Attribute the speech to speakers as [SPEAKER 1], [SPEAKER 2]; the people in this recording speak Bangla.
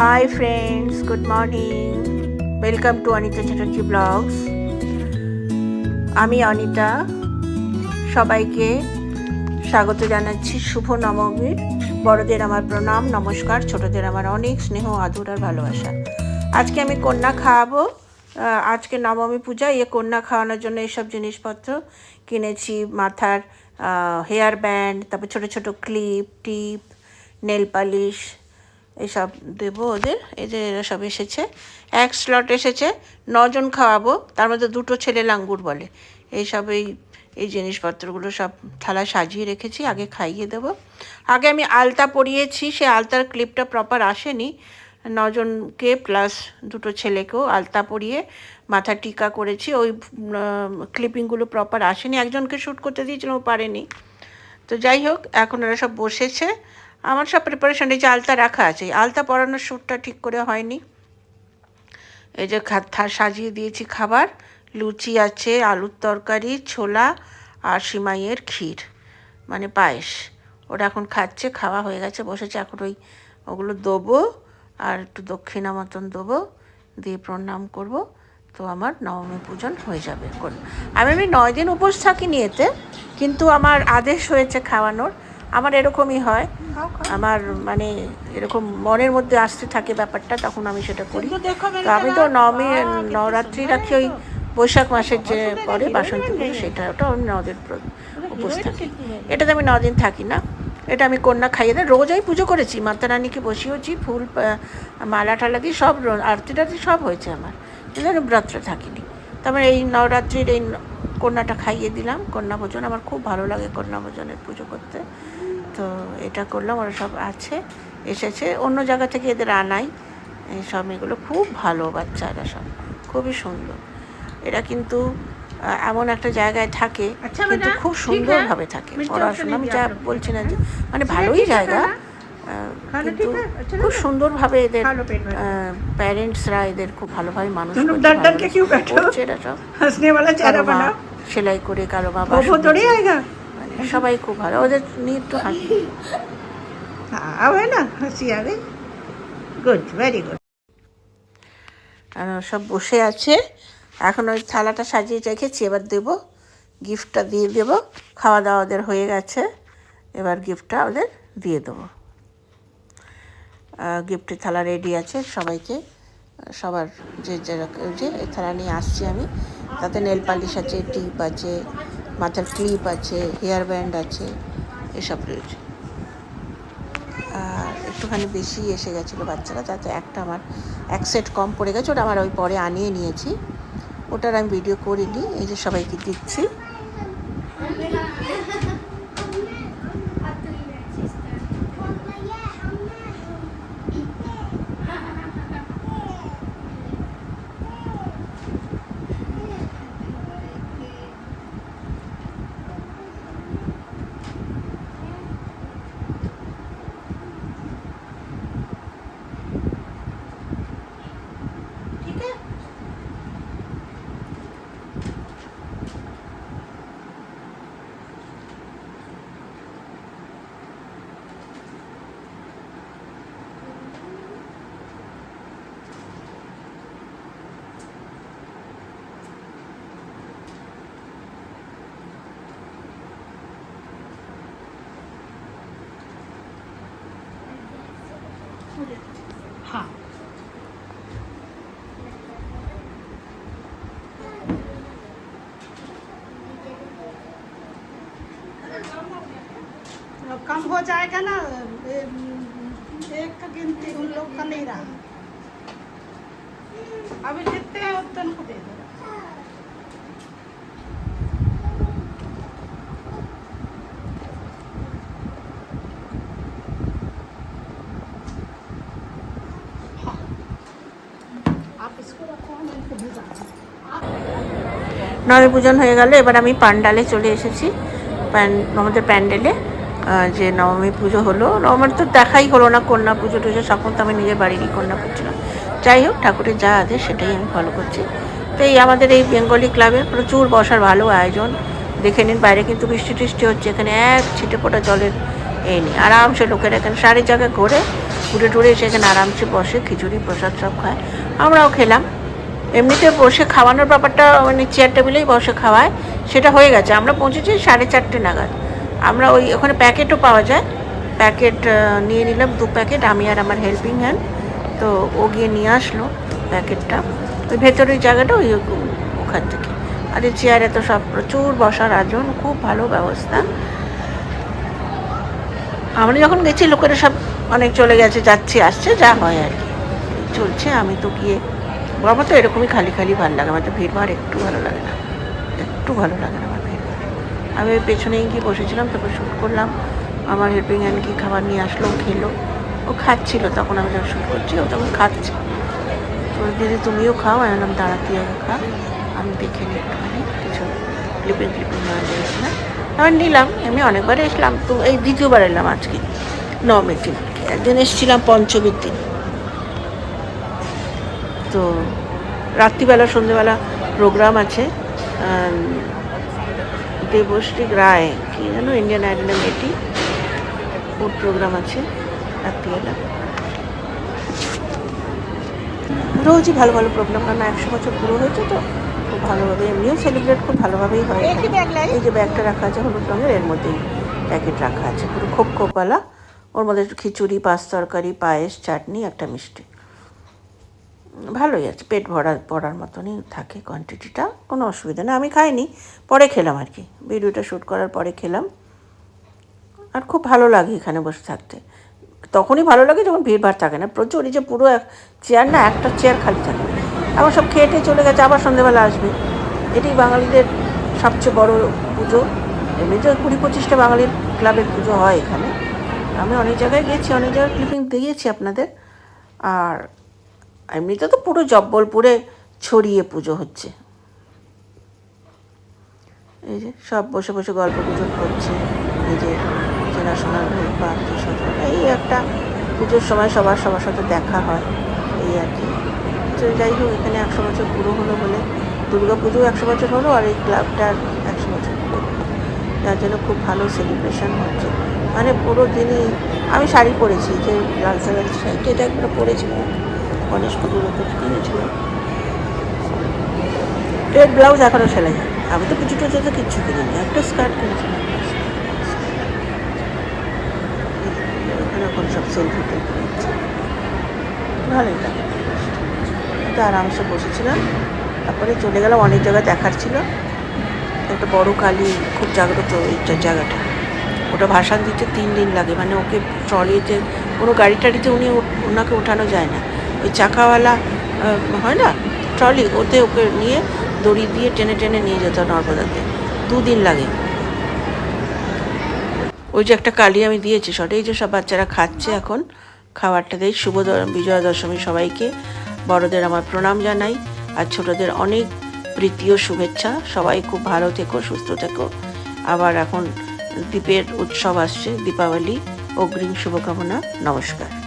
[SPEAKER 1] Hi friends good morning welcome to Anita Chatterjee blogs আমি অনিতা। সবাইকে স্বাগত জানাচ্ছি। শুভ নবমীর বড়দের আমার প্রণাম, নমস্কার। ছোটদের আমার অনেক স্নেহ, আদর আর ভালোবাসা। আজকে আমি কন্যা খাওয়াবো। আজকে নবমী পূজা ইয়ে কন্যা খাওয়ানোর জন্য এইসব জিনিসপত্র কিনেছি। মাথার হেয়ার ব্যান্ড তারপর ছোট ছোট ক্লিপ টিপ নেল পালিশ এসব দেবো ওদের, এই যে এরা সব এসেছে। এক স্লট এসেছে, নজন খাওয়াবো, তার মধ্যে দুটো ছেলে লাঙ্গুর বলে। এইসব এই এই জিনিসপত্রগুলো সব থালা সাজিয়ে রেখেছি, আগে খাইয়ে দেবো। আগে আমি আলতা পরিয়েছি, সে আলতার ক্লিপটা প্রপার আসেনি। নজনকে প্লাস দুটো ছেলেকেও আলতা পরিয়ে মাথা টিকা করেছি। ওই ক্লিপিংগুলো প্রপার আসেনি। একজনকে শ্যুট করতে দিয়েছিলাম পারেনি। তো যাই হোক, এখন ওরা সব বসেছে। আমার সব প্রিপারেশন এই যে আলতা রাখা আছে আলতা পরানোর শ্যুটটা ঠিক করে হয়নি। এই যে সাজিয়ে দিয়েছি খাবার, লুচি আছে, আলুর তরকারি, ছোলা আর সিমাইয়ের ক্ষীর মানে পায়েস। ওরা এখন খাচ্ছে, খাওয়া হয়ে গেছে, বসেছে, এখন ওই ওগুলো দেবো আর একটু দক্ষিণা মতন দেবো, দিয়ে প্রণাম করব। তো আমার নবমী পূজন হয়ে যাবে আমি আমি নয় দিন উপোস থাকিনি এতে, কিন্তু আমার আদেশ হয়েছে খাওয়ানোর। আমার এরকমই হয়। আমার মানে এরকম মনের মধ্যে আসতে থাকে ব্যাপারটা তখন আমি সেটা করি। তো আমি তো নবমী নবরাত্রি রাখি ওই বৈশাখ মাসের যে পরে বাসন্তী পুজো সেটা ওটা আমি নদিন উপোস থাকি। এটাতে আমি নদিন থাকি না। এটা আমি কন্যা খাইয়ে দেয়। রোজ আমি পুজো করেছি মাতা রানীকে বসিয়েছি ফুল মালা টালা দিয়ে সব আরতি টারতি সব হয়েছে আমার। কিন্তু আমি ব্রতটা থাকিনি তারপরে এই নবরাত্রির এই কন্যাটা খাইয়ে দিলাম। কন্যা ভোজন আমার খুব ভালো লাগে কন্যা ভোজনের পুজো করতে। তো এটা করলাম ওরা সব আছে এসেছে। অন্য জায়গা থেকে এদের আনাই। এই সব এগুলো খুব ভালো বাচ্চারা সব খুবই সুন্দর। এরা কিন্তু এমন একটা জায়গায় থাকে কিন্তু খুব সুন্দরভাবে থাকে। পড়াশোনা আমি যা বলছি না যে মানে ভালোই জায়গা কিন্তু খুব সুন্দরভাবে এদের প্যারেন্টসরা এদের খুব ভালোভাবে মানুষ করছে এরা সব। সেলাই করে কারও বাবা সবাই খুব ভালো। ওদের নিয়ে একটু হাসি।
[SPEAKER 2] হ্যাঁ, না হাসি হবে। গুড ভেরি গুড
[SPEAKER 1] আর সব বসে আছে। এখন ওই থালাটা সাজিয়ে রেখেছি এবার দেব গিফটটা দিয়ে দেব। খাওয়া দাওয়া ওদের হয়ে গেছে। এবার গিফটটা ওদের দিয়ে দেব। গিফটের থালা রেডি আছে সবাইকে। সবার যে যে এই থালা নিয়ে আসছি আমি তাতে নেল পালিশ আছে টিপ আছে মাথার ক্লিপ আছে হেয়ার ব্যান্ড আছে, এসব রয়েছে। আর একটুখানি বেশি এসে গেছিল বাচ্চারা তাতে একটা আমার এক সেট কম পড়ে গেছে, ওটা আমার ওই পরে আনিয়ে নিয়েছি। ওটার আমি ভিডিও করিনি, এই যে সবাইকে দিচ্ছি।
[SPEAKER 2] हाँ अब कम हो जाएगा ना ए, एक का गिनती उन लोग का नहीं रहा अभी जितने हैं उतने को दे दो
[SPEAKER 1] নয় পূজন হয়ে গেল, এবার আমি পান্ডালে চলে এসেছি। আমাদের প্যান্ডেলে যে নবমী পুজো হলো। আমার তো দেখাই হলো না কন্যা পুজো টুজো সকল তো আমি নিজের বাড়িরই কন্যা করছিলাম যাই হোক, ঠাকুরের যা আছে সেটাই আমি ফলো করছি। তো এই আমাদের এই বেঙ্গলি ক্লাবে প্রচুর বসার ভালো আয়োজন। দেখে নিন, বাইরে কিন্তু বৃষ্টি টিষ্টি হচ্ছে, এখানে এক ছিটে ফোটা জলের এই নেই। আরামসে লোকেরা এখানে সারি জায়গায় ঘোরে, ঘুরে টুরে এসে এখানে আরামসে বসে, খিচুড়ি, প্রসাদ সব খায়। আমরাও খেলাম। এমনিতে বসে খাওয়ানোর ব্যাপারটা মানে চেয়ার টেবিলেই বসে খাওয়ায়, সেটা হয়ে গেছে। আমরা পৌঁছেছি সাড়ে চারটে নাগাদ। আমরা ওই ওখানে প্যাকেটও পাওয়া যায়। প্যাকেট নিয়ে নিলাম, দু প্যাকেট আমি আর আমার হেল্পিং হ্যান্ড তো ও গিয়ে নিয়ে আসলো প্যাকেটটা ওই ভেতরের জায়গাটা ওই ওখান থেকে। আর এই চেয়ারে তো সব প্রচুর বসার আজন খুব ভালো ব্যবস্থা। আমরা যখন গেছি, লোকেরা সব অনেক চলে গেছে, যাচ্ছে, আসছে, যা হয় আর কি। চলছে, আমি তো গিয়ে, আমার তো এরকমই খালি খালি ভালো লাগে, আমার তো ভিড় ভাড় একটু ভালো লাগে না, একটু ভালো লাগে না আমার ভিড় আমি ওই পেছনেই গিয়ে বসেছিলাম, তারপর শ্যুট করলাম, আমার হেল্পিং হ্যান্ড কি খাবার নিয়ে আসলো খেলো, ও খাচ্ছিল, তখন আমি যখন শ্যুট করছি, ও তখন খাচ্ছে। তো দিদি, তুমিও খাও? আমি বললাম দাঁড়া তুই খা। আমি দেখে নিই একটুখানি, কিছু ক্লিপিং ক্লিপিং নেওয়া দিয়েছিলাম আবার নিলাম এমনি অনেকবার এসলাম, তো এই দ্বিতীয়বার এলাম আজকে, নবমীর দিন। একদিন এসেছিলাম পঞ্চমীর দিন। তো রাত্রিবেলা সন্ধ্যেবেলা প্রোগ্রাম আছে দেবশ্রী রায় কি যেন ইন্ডিয়ান আইডলের মেয়েটি ওর প্রোগ্রাম আছে রাত্রিবেলা। রোজই ভালো ভালো প্রোগ্রাম কারণ একশো বছর পুরো হয়েছে তো খুব ভালোভাবে এমনিও সেলিব্রেট খুব ভালোভাবেই হয়? এই যে ব্যাগটা রাখা আছে হলুদ রঙের এর মধ্যেই প্যাকেট রাখা আছে পুরো খোপ খোপওয়ালা। ওর মধ্যে একটু খিচুড়ি পাঁচ তরকারি পায়েস চাটনি একটা মিষ্টি। ভালোই আছে, পেট ভরা, পড়ার মতনই থাকে কোয়ান্টিটিটা কোনো অসুবিধা নেই। আমি খাইনি, পরে খেলাম আর কি। ভিডিওটা শ্যুট করার পরে খেলাম। আর খুব ভালো লাগে এখানে বসে থাকতে। তখনই ভালো লাগে যখন ভিড় ভাড় থাকে না। প্রচুর এই যে পুরো এক চেয়ার না, একটা চেয়ার খালি থাকে। আবার সব খেয়ে টেয়ে চলে গেছে, আবার সন্ধেবেলা আসবে। এটি বাঙালিদের সবচেয়ে বড় পুজো। এমনিতে কুড়ি পঁচিশটা বাঙালির ক্লাবের পুজো হয় এখানে। আমি অনেক জায়গায় গেছি, অনেক জায়গায় ক্লিপিং দিয়েছি আপনাদের। আর এমনিতে তো পুরো জব্বলপুরে ছড়িয়ে পুজো হচ্ছে। এই যে সব বসে বসে গল্প গুজব করছে, এই যে চেনাশোনার বা আত্মীয় এই একটা পুজোর সময় সবার সবার সাথে দেখা হয়, এই আর কি। তো যাই হোক, এখানে একশো বছর পুরো হলো বলে, দুর্গা পুজো একশো বছর হলো আর এই ক্লাবটার একশো বছর পুরো যার জন্য খুব ভালো সেলিব্রেশন হচ্ছে। মানে পুরো দিনই আমি শাড়ি পরেছি, যে লাল সালের শাড়িটা এটা একবার পরেছিলাম ওপর কিনেছিলাম রেড ব্লাউজ এখনও সেলাই আমি তো কিছু টুচু তো কিচ্ছু কিনিনি একটা স্কার্ট কিনেছিলাম এখানে সব সেলফি টেলফি ভালোই লাগে। তো আরামসে বসেছিলাম। তারপরে চলে গেলাম, অনেক জায়গায় দেখার ছিল। একটা বড় কালী খুব জাগ্রত জায়গাটা। ওটা ভাসান দিতে তিন দিন লাগে। মানে ওকে ট্রলিতে কোনো গাড়ি টাড়িতে উনি ওনাকে ওঠানো যায় না। ওই চাকাওয়ালা হয় না? ট্রলি, ওতে ওকে নিয়ে দড়ি দিয়ে টেনে টেনে নিয়ে যেত নর্মদাতে দুদিন লাগে। ওই যে একটা কালি আমি দিয়েছি শটে এই যে সব বাচ্চারা খাচ্ছে এখন, খাবারটা দেয় শুভ বিজয়া দশমী সবাইকে। বড়দের আমার প্রণাম জানাই। আর ছোটদের অনেক প্রীতি ও শুভেচ্ছা। সবাই খুব ভালো থেকো, সুস্থ থেকো। আবার এখন দ্বীপের উৎসব আসছে, দীপাবলি, অগ্রিম শুভকামনা, নমস্কার।